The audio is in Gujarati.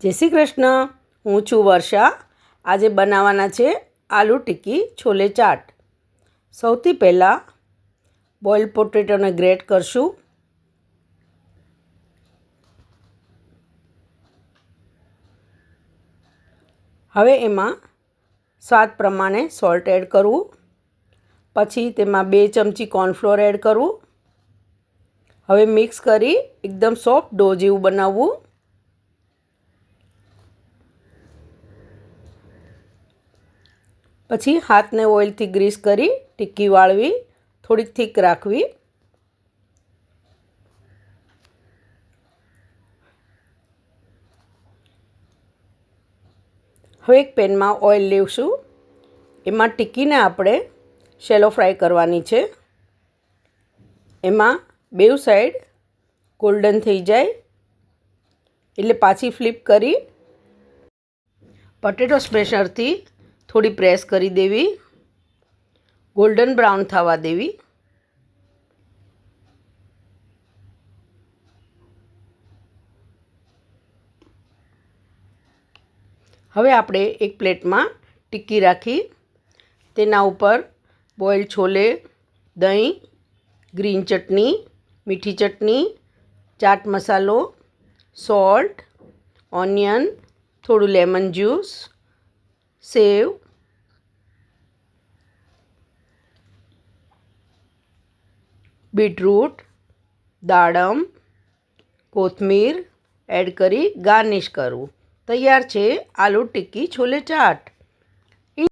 જય શ્રી કૃષ્ણ. હું છું વર્ષા. આજે બનાવવાના છે આલુ ટિક્કી છોલે ચાટ. સૌથી પહેલાં બોઇલ પોટેટોને ગ્રેટ કરશું. હવે એમાં સ્વાદ પ્રમાણે સોલ્ટ એડ કરવું. પછી તેમાં બે ચમચી કોર્નફ્લોર એડ કરવું. હવે મિક્સ કરી એકદમ સોફ્ટ ડો જેવું બનાવવું. પછી હાથને ઓઇલથી ગ્રીસ કરી ટીક્કી વાળવી, થોડીક થીક રાખવી. હવે એક પેનમાં ઓઇલ લેવશું એમાં ટીકીને આપણે શેલો ફ્રાય કરવાની છે. એમાં બેવ સાઈડ ગોલ્ડન થઈ જાય. એટલે પાછી ફ્લિપ કરી પટેટો સ્પ્રેશરથી થોડી પ્રેસ કરી દેવી. ગોલ્ડન બ્રાઉન થવા દેવી. હવે આપણે એક પ્લેટમાં ટિક્કી રાખી, તેના ઉપર બોઇલ છોલે, દહીં, ગ્રીન ચટણી, મીઠી ચટણી, ચાટ મસાલો, સોલ્ટ, ઓનિયન, થોડું લેમન જ્યુસ, સેવ બીટરૂટ દાડમ કોથમીર એડ કરી ગાર્નિશ કરવું તૈયાર છે આલુ ટિક્કી છોલે ચાટ